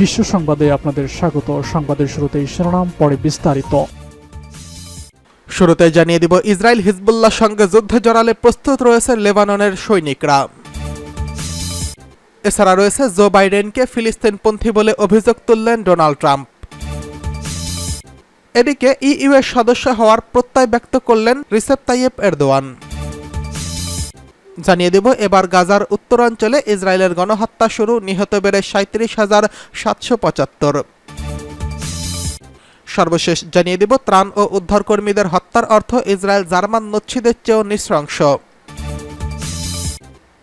বিশ্ব সংবাদে আপনাদের স্বাগত। সংবাদের শুরুতেই শিরোনাম, পরে বিস্তারিত। শুরুতে জানিয়ে দিব, ইসরায়েল হিজবুল্লাহ সঙ্গে যুদ্ধে জড়ালে প্রস্তুত রয়েছে লেবাননের সৈনিকরা। এছাড়া রয়েছে জো বাইডেনকে ফিলিস্তিনপন্থী বলে অভিযোগ তুললেন ডোনাল্ড ট্রাম্প। এদিকে ইইউ এর সদস্য হওয়ার প্রত্যয় ব্যক্ত করলেন রিসেপ তাইয়েব এরদোয়ান। জানিয়ে দেব, এবার গাজার উত্তরাঞ্চলে ইসরায়েলের গণহত্যা শুরু, নিহত বেড়ে সাঁত্রিশ হাজার সাতশো পঁচাত্তর। সর্বশেষ জানিয়ে দিব, ত্রাণ ও উদ্ধারকর্মীদের হত্যার অর্থ ইসরায়েল জার্মান নচ্ছিদের চেয়েও নৃশংস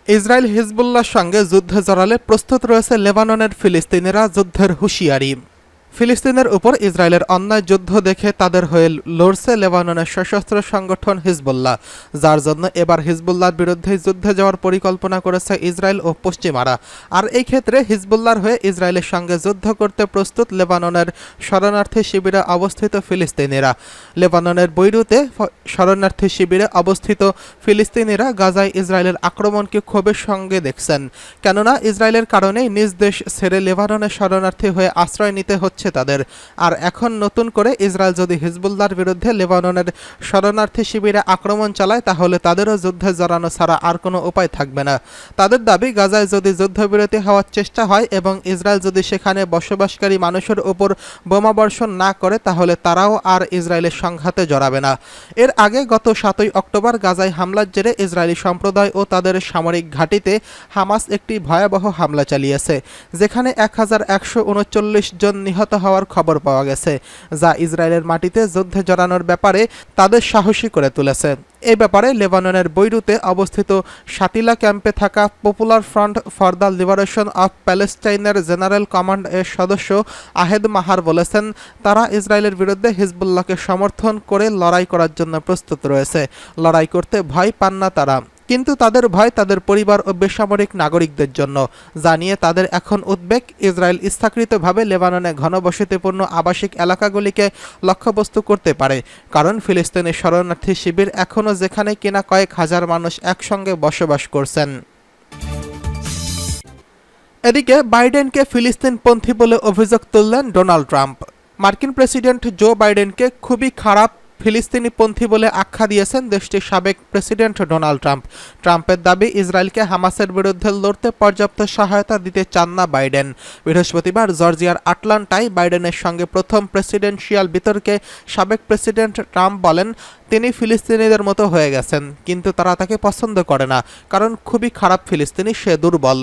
ইসরায়েল হিজবুল্লাহর সঙ্গে যুদ্ধে জড়ালে প্রস্তুত রয়েছে লেবাননের ফিলিস্তিনিরা যুদ্ধের হুঁশিয়ারি। ফিলিস্তিনের উপর ইসরায়েলের অন্যায় যুদ্ধ দেখে তাদের হয়ে লড়ছে লেবাননের সশস্ত্র সংগঠন হিজবুল্লাহ, যার জন্য এবার হিজবুল্লাহর বিরুদ্ধে যুদ্ধে যাওয়ার পরিকল্পনা করেছে ইসরায়েল ও পশ্চিমারা। আর এই ক্ষেত্রে হিজবুল্লাহর হয়ে ইসরায়েলের সঙ্গে যুদ্ধ করতে প্রস্তুত লেবাননের শরণার্থী শিবিরে অবস্থিত ফিলিস্তিনিরা। লেবাননের বৈরুতে শরণার্থী শিবিরে অবস্থিত ফিলিস্তিনিরা গাজায় ইসরায়েলের আক্রমণকে ক্ষোভের সঙ্গে দেখছেন। কেননা ইসরায়েলের কারণেই নিজ দেশ ছেড়ে লেবাননের শরণার্থী হয়ে আশ্রয় নিতে হচ্ছে। তাদের। আর এখন নতুন করে ইসরায়েল যদি হিজবুল্লাহর বিরুদ্ধে লেবাননের শরণার্থী শিবিরে আক্রমণ চালায়, তাহলে তাদেরও যুদ্ধে জড়ানো ছাড়া আর কোনো উপায় থাকবে না। তাদের দাবি, গাজায় যদি যুদ্ধবিরতি হওয়ার চেষ্টা হয় এবং ইসরায়েল যদি সেখানে বসবাসকারী মানুষের উপর বোমাবর্ষণ না করে, তাহলে তারাও আর ইসরায়েলের সংঘাতে জড়াবে না। এর আগে গত সাতই অক্টোবর গাজায় হামলার জেরে ইসরায়েলি সম্প্রদায় ও তাদের সামরিক ঘাঁটিতে হামাস একটি ভয়াবহ হামলা চালিয়েছে, যেখানে এক হাজার একশো উনচল্লিশ জন নিহত হওয়ার খবর পাওয়া গেছে, যা ইসরায়েলের মাটিতে যুদ্ধে জড়ানোর ব্যাপারে তাদের সাহসী করে তুলেছে। এই ব্যাপারে লেবাননের বৈরুতে অবস্থিত সাতিলা ক্যাম্পে থাকা popular front for the liberation of প্যালেস্টাইনের জেনারেল কমান্ড এর সদস্য আহেদ মাহার বলেছেন, তারা ইসরায়েলের বিরুদ্ধে হিজবুল্লাহকে সমর্থন করে লড়াই করার জন্য প্রস্তুত রয়েছে। লড়াই করতে ভয় পান না তারা। কিন্তু তাদের ভয় তাদের পরিবার ও বেসামরিক নাগরিকদের জন্য জানিয়ে তাদের এখন উদ্বেগ। ইসরায়েল ইচ্ছাকৃতভাবে লেবাননে ঘনবসতিপূর্ণ আবাসিক এলাকাগুলিকে লক্ষ্যবস্তু করতে পারে, কারণ ফিলিস্তিনের শরণার্থী শিবির এখনও যেখানে কিনা কয়েক হাজার মানুষ একসঙ্গে বসবাস করছেন। এদিকে বাইডেনকে ফিলিস্তিনপন্থী বলে অভিযোগ তুললেন ডোনাল্ড ট্রাম্প। মার্কিন প্রেসিডেন্ট জো বাইডেনকে খুবই খারাপ ফিলিস্তিনিপন্থী বলে আখ্যা দিয়েছেন দেশটির সাবেক প্রেসিডেন্ট ডোনাল্ড ট্রাম্প। ট্রাম্পের দাবি, ইসরায়েলকে হামাসের বিরুদ্ধে লড়তে পর্যাপ্ত সহায়তা দিতে চান না বাইডেন। বৃহস্পতিবার জর্জিয়ার আটলান্টায় বাইডেনের সঙ্গে প্রথম প্রেসিডেন্সিয়াল বিতর্কে সাবেক প্রেসিডেন্ট ট্রাম্প বলেন, তিনি ফিলিস্তিনিদের মতো হয়ে গেছেন, কিন্তু তারা তাকে পছন্দ করে না, কারণ খুবই খারাপ ফিলিস্তিনি, সে দুর্বল।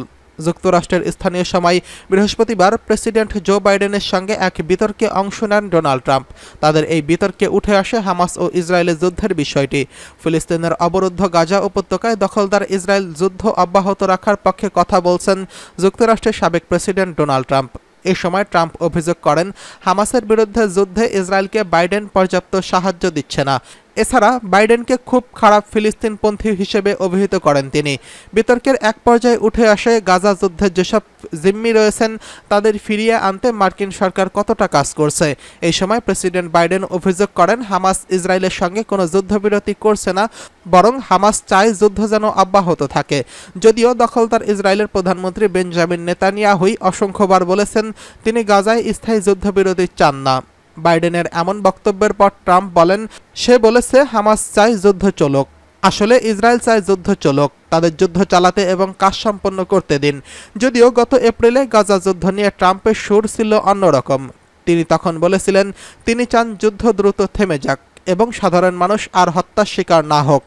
যুক্তরাষ্ট্রের স্থানীয় সময় বৃহস্পতিবার প্রেসিডেন্ট জো বাইডেনের সঙ্গে এক বিতর্কে অংশ নেন ডোনাল্ড ট্রাম্প। তাদের এই বিতর্কে উঠে আসে হামাস ও ইসরায়েলের যুদ্ধের বিষয়টি। ফিলিস্তিনের অবরুদ্ধ গাজা উপত্যকায় দখলদার ইসরায়েল যুদ্ধ অব্যাহত রাখার পক্ষে কথা বলছেন যুক্তরাষ্ট্রের সাবেক প্রেসিডেন্ট ডোনাল্ড ট্রাম্প। এ সময় ট্রাম্প অভিযোগ করেন, হামাসের বিরুদ্ধে যুদ্ধে ইসরায়েলকে বাইডেন পর্যাপ্ত সাহায্য দিচ্ছে না। এছাড়া বাইডেনকে খুব খারাপ ফিলিস্তিনপন্থী হিসেবে অভিহিত করেন তিনি। বিতর্কের এক পর্যায়ে উঠে আসে গাজা যুদ্ধের যেসব জিম্মি রয়েছেন, তাদের ফিরিয়ে আনতে মার্কিন সরকার কতটা কাজ করছে। এই সময় প্রেসিডেন্ট বাইডেন অভিযোগ করেন, হামাস ইসরায়েলের সঙ্গে কোনো যুদ্ধবিরতি করছে না, বরং হামাস চায় যুদ্ধ যেন অব্যাহত থাকে। যদিও দখলদার ইসরায়েলের প্রধানমন্ত্রী বেঞ্জামিন নেতানিয়াহুই অসংখ্যবার বলেছেন, তিনি গাজায় স্থায়ী যুদ্ধবিরতি চান না। বাইডেনের এমন বক্তব্যের পর ট্রাম্প বলেন, সে বলেছে হামাস চায় যুদ্ধ চলক। আসলে ইসরায়েল চায় যুদ্ধ চলক, তাদের যুদ্ধ চালাতে এবং কাজ সম্পন্ন করতে দিন। যদিও গত এপ্রিলে গাজা যুদ্ধ নিয়ে ট্রাম্পের সুর ছিল অন্যরকম। তিনি তখন বলেছিলেন, তিনি চান যুদ্ধ দ্রুত থেমে যাক এবং সাধারণ মানুষ আর হত্যার শিকার না হোক।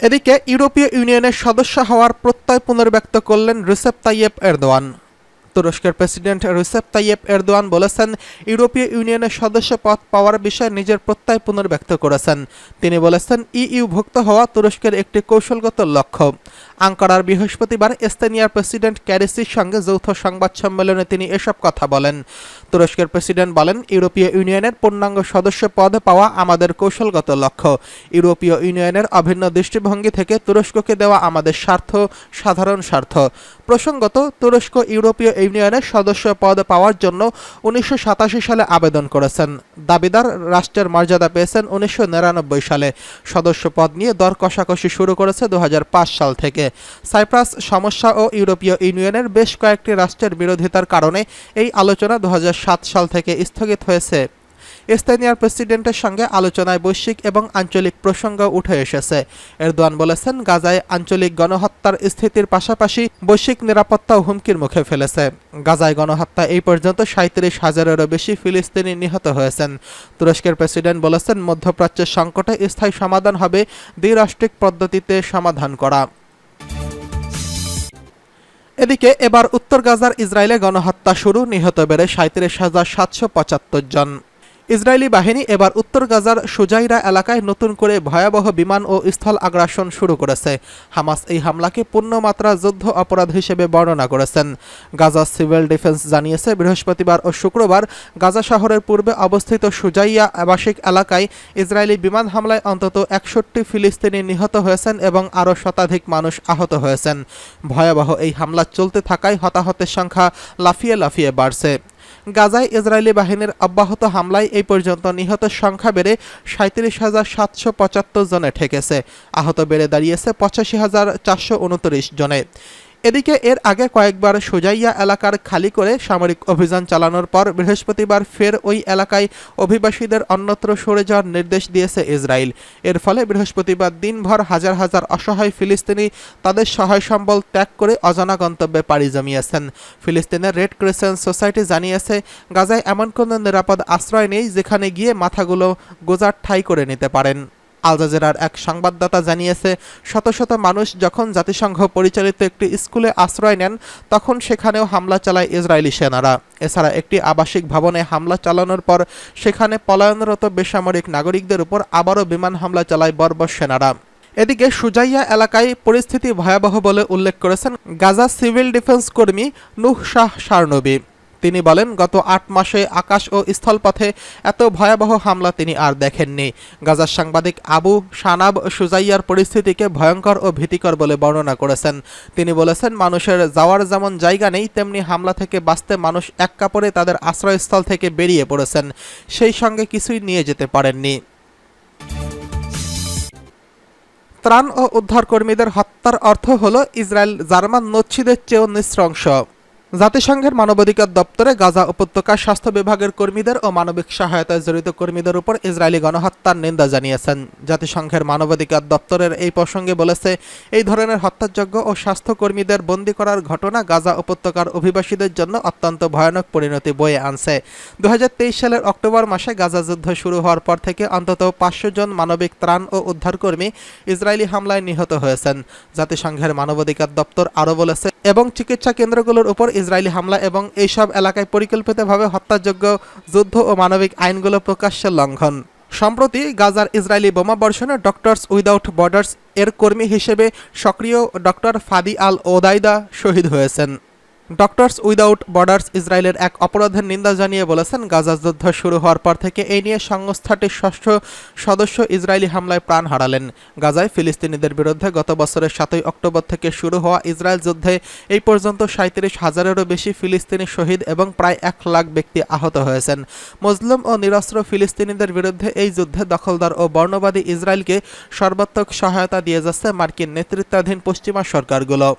এদিকে ইউরোপীয় ইউনিয়নের সদস্য হওয়ার প্রত্যয় পুনর্ব্যক্ত করলেন রিসেপ তাইয়েব এরদোয়ান। তুরস্কের প্রেসিডেন্ট রিসেপ তাইয়েব এরদোয়ান বলেছেন, ইউরোপীয় ইউনিয়নের সদস্য পদ পাওয়ার বিষয়ে নিজের প্রত্যয় পুনর্ব্যক্ত করেছেন। তিনি বলেছেন ইইউ ভুক্ত হওয়া তুরস্কের একটি কৌশলগত লক্ষ্য। আঙ্কারার বৃহস্পতিবার এস্তানিয়ার প্রেসিডেন্ট ক্যারিসির সঙ্গে যৌথ সংবাদ সম্মেলনে তিনি এসব কথা বলেন। তুরস্কের প্রেসিডেন্ট বলেন, ইউরোপীয় ইউনিয়নের পূর্ণাঙ্গ সদস্য পদ পাওয়া আমাদের কৌশলগত লক্ষ্য। ইউরোপীয় ইউনিয়নের অভিন্ন দৃষ্টিভঙ্গি থেকে তুরস্ককে দেওয়া আমাদের স্বার্থ, সাধারণ স্বার্থ। প্রসঙ্গত, তুরস্ক ইউরোপীয় ইউনিয়নের সদস্য পদ পাওয়ার জন্য উনিশশো সাতাশি সালে আবেদন করেছেন। দাবিদার রাষ্ট্রের মর্যাদা পেয়েছেন উনিশশো নিরানব্বই সালে। সদস্য পদ নিয়ে দর কষাকষি শুরু করেছে দু হাজার পাঁচ সাল থেকে। সাইপ্রাস সমস্যা ও ইউরোপীয় ইউনিয়নের বেশ কয়েকটি রাষ্ট্রের বিরোধিতার কারণে এই আলোচনা দু হাজার সাত সাল থেকে স্থগিত হয়েছে। স্থানীয় প্রেসিডেন্টের সঙ্গে আলোচনায় বৈশ্বিক এবং আঞ্চলিক প্রসঙ্গ উঠে এসেছে। এরদোয়ান বলেছেন, গাজায় আঞ্চলিক গণহত্যার স্থিতির পাশাপাশি বৈশ্বিক নিরাপত্তাও হুমকির মুখে ফেলেছে। গাজায় গণহত্যা এই পর্যন্ত সাঁত্রিশ হাজারেরও বেশি ফিলিস্তিনি নিহত হয়েছেন। তুরস্কের প্রেসিডেন্ট বলেছেন, মধ্যপ্রাচ্যের সংকটে স্থায়ী সমাধান হবে দ্বিরাষ্ট্রিক পদ্ধতিতে সমাধান করা। এদিকে এবার উত্তর গাজার ইসরায়েলে গণহত্যা শুরু, নিহত বেড়ে সাঁত্রিশ হাজার সাতশো পঁচাত্তর জন। ইসরায়েলি বাহিনী এবার উত্তর গাজার সুজাইরা এলাকায় নতুন করে ভয়াবহ বিমান ও স্থল আগ্রাসন শুরু করেছে। হামাস এই হামলাকে পূর্ণমাত্রা যুদ্ধ অপরাধ হিসেবে বর্ণনা করেছেন। গাজা সিভিল ডিফেন্স জানিয়েছে, বৃহস্পতিবার ও শুক্রবার গাজা শহরের পূর্বে অবস্থিত সুজাইয়া আবাসিক এলাকায় ইসরায়েলি বিমান হামলায় অন্তত একষট্টি ফিলিস্তিনি নিহত হয়েছেন এবং আরও শতাধিক মানুষ আহত হয়েছেন। ভয়াবহ এই হামলা চলতে থাকায় হতাহতের সংখ্যা লাফিয়ে লাফিয়ে বাড়ছে। গাজায় ইসরায়েলি বাহিনীর অব্যাহত হামলায় এই পর্যন্ত নিহত সংখ্যা বেড়ে সাঁত্রিশ হাজার সাতশো পঁচাত্তর জনে ঠেকেছে। আহত বেড়ে দাঁড়িয়েছে পঁচাশি হাজার চারশো উনত্রিশ জনে। এদিকে এর আগে কয়েকবার সোজাইয়া এলাকার খালি করে সামরিক অভিযান চালানোর পর বৃহস্পতিবার ফের ওই এলাকায় অভিবাসীদের অন্যত্র সরে যাওয়ার নির্দেশ দিয়েছে ইসরায়েল। এর ফলে বৃহস্পতিবার দিনভর হাজার হাজার অসহায় ফিলিস্তিনি তাদের সহায় সম্বল ত্যাগ করে অজানা গন্তব্যে পাড়ি জমিয়েছেন। ফিলিস্তিনের রেড ক্রিসেন্ট সোসাইটি জানিয়েছে, গাজায় এমন কোনো নিরাপদ আশ্রয় নেই যেখানে গিয়ে মাথাগুলো গোজার ঠাই করে নিতে পারেন। আল জাজেরার এক সংবাদদাতা জানিয়েছে, শত শত মানুষ যখন জাতিসংঘ পরিচালিত একটি স্কুলে আশ্রয় নেন, তখন সেখানেও হামলা চালায় ইসরায়েলি সেনারা। এছাড়া একটি আবাসিক ভবনে হামলা চালানোর পর সেখানে পলায়নরত বেসামরিক নাগরিকদের উপর আবারও বিমান হামলা চালায় বর্বর সেনারা। এদিকে সুজাইয়া এলাকায় পরিস্থিতি ভয়াবহ বলে উল্লেখ করেছেন গাজা সিভিল ডিফেন্স কর্মী নুহ শাহ সারনবী তিনি বলেন, গত আট মাসে আকাশ ও স্থলপথে এত ভয়াবহ হামলা তিনি আর দেখেননি। গাজার সাংবাদিক আবু সানাব সুজাইয়ার পরিস্থিতিকে ভয়ঙ্কর ও ভীতিকর বলে বর্ণনা করেছেন। তিনি বলেছেন, মানুষের যাওয়ার যেমন জায়গা নেই, তেমনি হামলা থেকে বাঁচতে মানুষ এক কাপড়ে তাদের আশ্রয়স্থল থেকে বেরিয়ে পড়েছেন। সেই সঙ্গে কিছুই নিয়ে যেতে পারেননি। ত্রাণ ও উদ্ধারকর্মীদের হত্যার অর্থ হল, ইসরায়েল জার্মান নচ্ছিদের চেয়েও নৃশংস জাতিসংঘের মানবাধিকার দপ্তরে গাজা উপত্যকার স্বাস্থ্য বিভাগের কর্মীদের ও মানবিক সহায়তায় জড়িত কর্মীদের উপর ইসরায়েলি গণহত্যার নিন্দা জানিয়েছেন। জাতিসংঘের মানবাধিকার দপ্তরের এই প্রসঙ্গে বলেছে, এই ধরনের হত্যাযজ্ঞ ও স্বাস্থ্যকর্মীদের বন্দী করার ঘটনা গাজা উপত্যকার অভিবাসীদের জন্য অত্যন্ত ভয়ানক পরিণতি বয়ে আনছে। দু হাজার তেইশ সালের অক্টোবর মাসে গাজা যুদ্ধ শুরু হওয়ার পর থেকে অন্তত পাঁচশো জন মানবিক ত্রাণ ও উদ্ধারকর্মী ইসরায়েলি হামলায় নিহত হয়েছেন। জাতিসংঘের মানবাধিকার দপ্তর আরও বলেছে এবং চিকিৎসা কেন্দ্রগুলোর উপর ইসরায়েলি হামলা এবং এইসব এলাকায় পরিকল্পিতভাবে হত্যাযোগ্য যুদ্ধ ও মানবিক আইনগুলো প্রকাশ্যে লঙ্ঘন। সম্প্রতি গাজার ইসরায়েলি বোমা বর্ষণে ডক্টরস উইদাউট বর্ডার্স এর কর্মী হিসেবে সক্রিয় ডক্টর ফাদি আল ওদাইদা শহীদ হয়েছেন। ডক্টরস উইদাউট বর্ডার্স ইসরায়েলের এক অপরাধের নিন্দা জানিয়ে বলেছেন, গাজা যুদ্ধ শুরু হওয়ার পর থেকে এই নিয়ে সংস্থাটির ষষ্ঠ সদস্য ইসরায়েলি হামলায় প্রাণ হারালেন। গাজায় ফিলিস্তিনিদের বিরুদ্ধে গত বছরের সাতই অক্টোবর থেকে শুরু হওয়া ইসরায়েল যুদ্ধে এই পর্যন্ত সাঁত্রিশ হাজারেরও বেশি ফিলিস্তিনি শহীদ এবং প্রায় এক লাখ ব্যক্তি আহত হয়েছেন। মজলুম ও নিরস্ত্র ফিলিস্তিনিদের বিরুদ্ধে এই যুদ্ধে দখলদার ও বর্ণবাদী ইসরায়েলকে সর্বাত্মক সহায়তা দিয়ে যাচ্ছে মার্কিন নেতৃত্বাধীন পশ্চিমা সরকারগুলো।